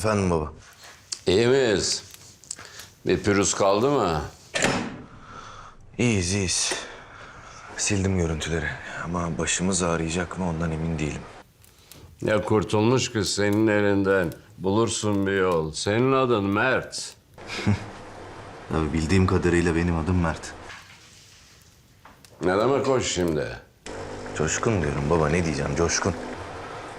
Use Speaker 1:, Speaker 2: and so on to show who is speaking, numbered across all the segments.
Speaker 1: Efendim baba.
Speaker 2: İyi miyiz? Bir pürüz kaldı mı?
Speaker 1: İyiyiz iyiyiz. Sildim görüntüleri ama başımız ağrıyacak mı ondan emin değilim.
Speaker 2: Ya kurtulmuş kız senin elinden. Bulursun bir yol. Senin adın Mert.
Speaker 1: Tabii bildiğim kadarıyla benim adım Mert.
Speaker 2: Ne demek o şimdi?
Speaker 1: Coşkun diyorum baba ne diyeceğim Coşkun.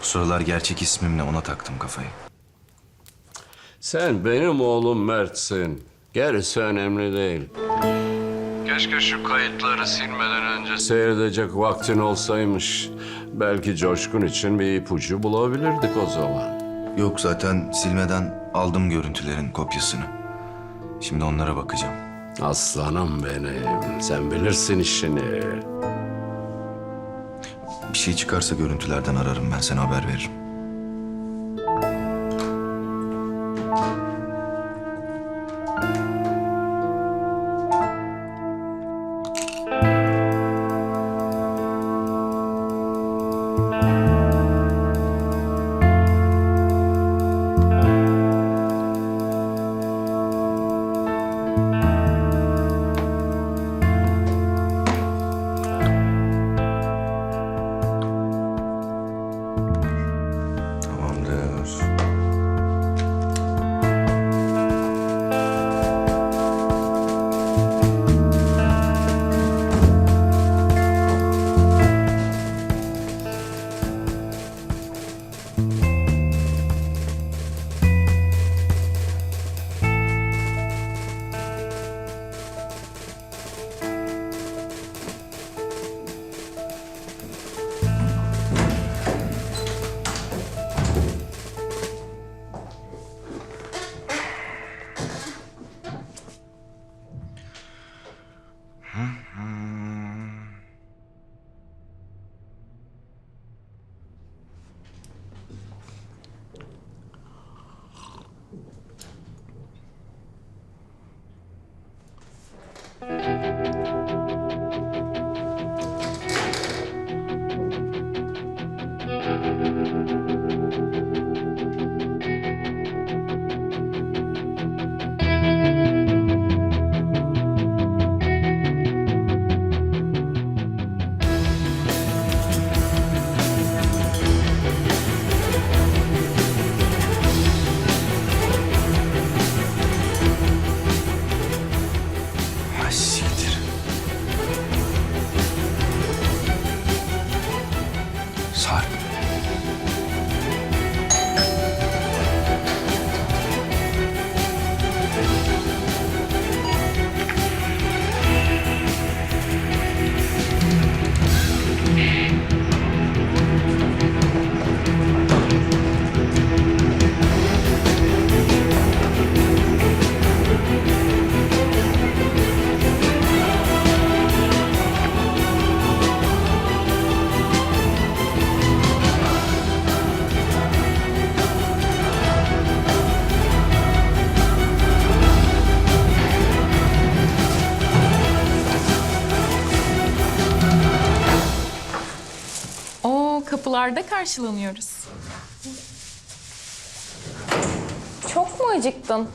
Speaker 1: Bu sıralar gerçek ismimle ona taktım kafayı.
Speaker 2: Sen benim oğlum Mert'sin. Gerisi önemli değil. Keşke şu kayıtları silmeden önce seyredecek vaktin olsaymış. Belki Coşkun için bir ipucu bulabilirdik o zaman.
Speaker 1: Yok zaten silmeden aldım görüntülerin kopyasını. Şimdi onlara bakacağım.
Speaker 2: Aslanım benim. Sen bilirsin işini.
Speaker 1: Bir şey çıkarsa görüntülerden ararım ben sana haber veririm. Thank you. Sarp.
Speaker 3: Kapılarda karşılanıyoruz. Çok mu acıktın?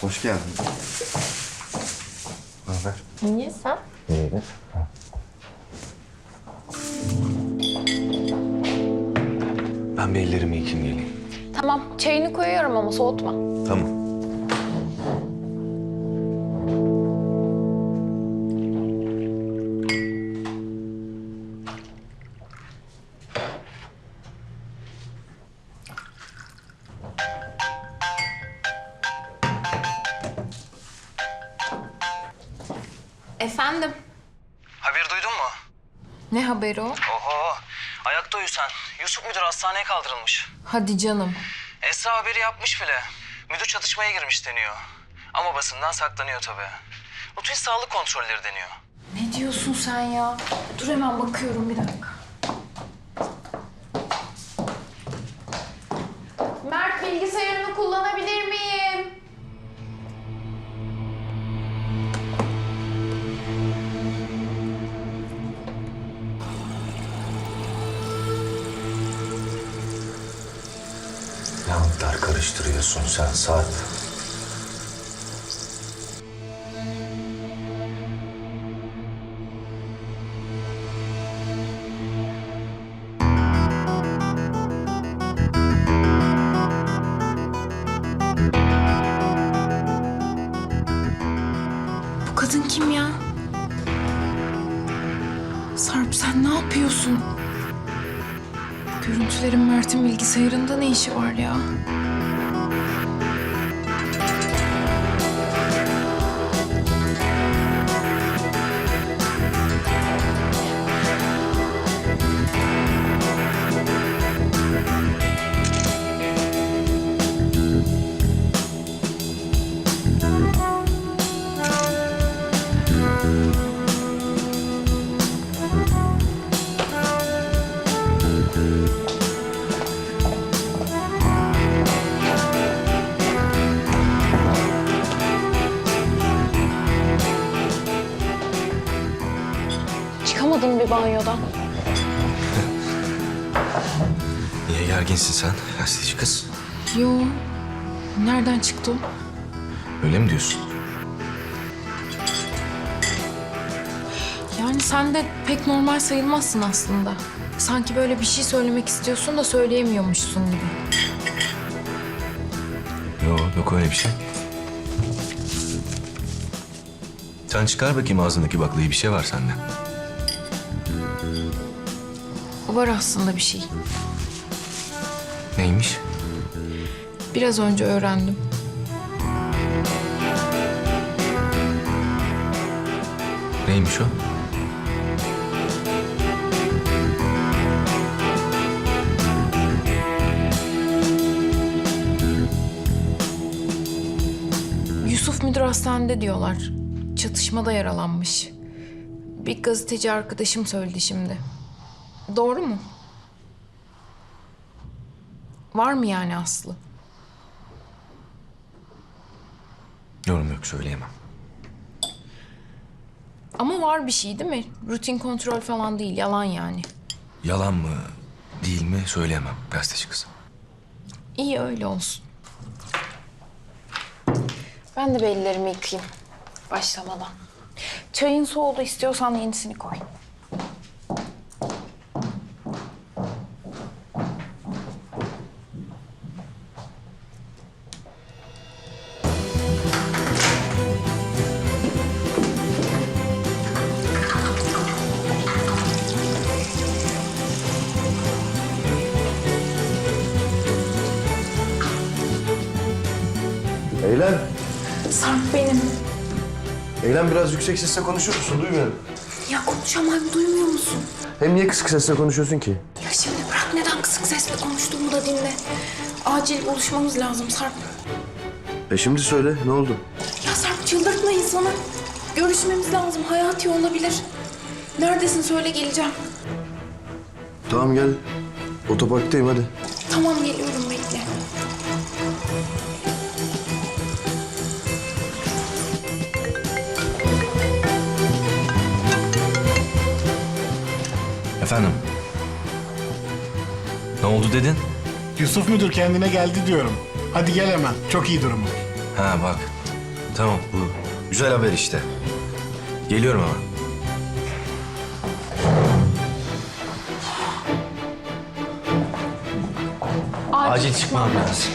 Speaker 1: Hoş geldin. Ne haber?
Speaker 3: Niye sen?
Speaker 1: İyidir. Ben bir ellerimi yıkayayım geleyim.
Speaker 4: Tamam, çayını koyuyorum ama soğutma.
Speaker 1: Tamam.
Speaker 4: Efendim?
Speaker 5: Haber duydun mu?
Speaker 3: Ne haberi o?
Speaker 5: Oho. Ayakta uyusan. Yusuf müdür hastaneye kaldırılmış.
Speaker 3: Hadi canım.
Speaker 5: Esra haberi yapmış bile. Müdür çatışmaya girmiş deniyor. Ama basından saklanıyor tabii. Rutin sağlık kontrolleri deniyor.
Speaker 3: Ne diyorsun sen ya? Dur hemen bakıyorum bir dakika.
Speaker 4: Mert bilgisayarını
Speaker 1: saatler karıştırıyorsun sen Sarp.
Speaker 3: Bu kadın kim ya? Sarp sen ne yapıyorsun? Görüntülerin Mert'in bilgisayarında ne işi var ya?
Speaker 4: Çıkamadım bir banyodan.
Speaker 1: Niye gerginsin sen gazeteci kız?
Speaker 3: Yo. Nereden çıktı o?
Speaker 1: Öyle mi diyorsun?
Speaker 3: Yani sen de pek normal sayılmazsın aslında. Sanki böyle bir şey söylemek istiyorsun da söyleyemiyormuşsun gibi.
Speaker 1: Yok yok öyle bir şey. Sen çıkar bakayım ağzındaki baklayı bir şey var sende.
Speaker 3: Var aslında bir şey.
Speaker 1: Neymiş?
Speaker 3: Biraz önce öğrendim.
Speaker 1: Neymiş o?
Speaker 3: Hastanede diyorlar. Çatışmada yaralanmış. Bir gazeteci arkadaşım söyledi şimdi. Doğru mu? Var mı yani Aslı?
Speaker 1: Yorum yok söyleyemem.
Speaker 3: Ama var bir şey değil mi? Rutin kontrol falan değil, yalan yani.
Speaker 1: Yalan mı değil mi söyleyemem gazeteci kız.
Speaker 3: İyi öyle olsun.
Speaker 4: Ben de bir ellerimi yıkayayım. Başlamadan. Çayın soğudu istiyorsan yenisini koy.
Speaker 6: Eylem biraz yüksek sesle konuşur musun? Duymuyorum.
Speaker 3: Ya konuşamam, duymuyor musun?
Speaker 6: Hem niye kısık sesle konuşuyorsun ki?
Speaker 3: Ya şimdi bırak neden kısık sesle konuştuğumu da dinle. Acil buluşmamız lazım Sarp.
Speaker 6: E şimdi söyle, ne oldu?
Speaker 3: Ya Sarp çıldırtma insanı. Görüşmemiz lazım, hayati olabilir. Neredesin söyle geleceğim.
Speaker 6: Tamam gel, otoparktayım hadi.
Speaker 3: Tamam geliyorum bekle.
Speaker 1: Efendim? Ne oldu dedin?
Speaker 7: Yusuf müdür kendine geldi diyorum. Hadi gel hemen. Çok iyi durumu.
Speaker 1: Ha bak. Tamam bu güzel haber işte. Geliyorum ama. Acil çıkmam lazım.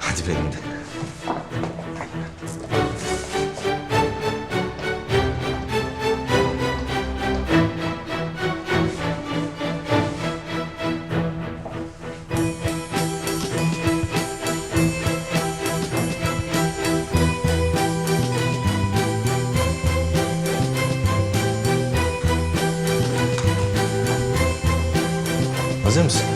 Speaker 1: Hadi benim de. razı?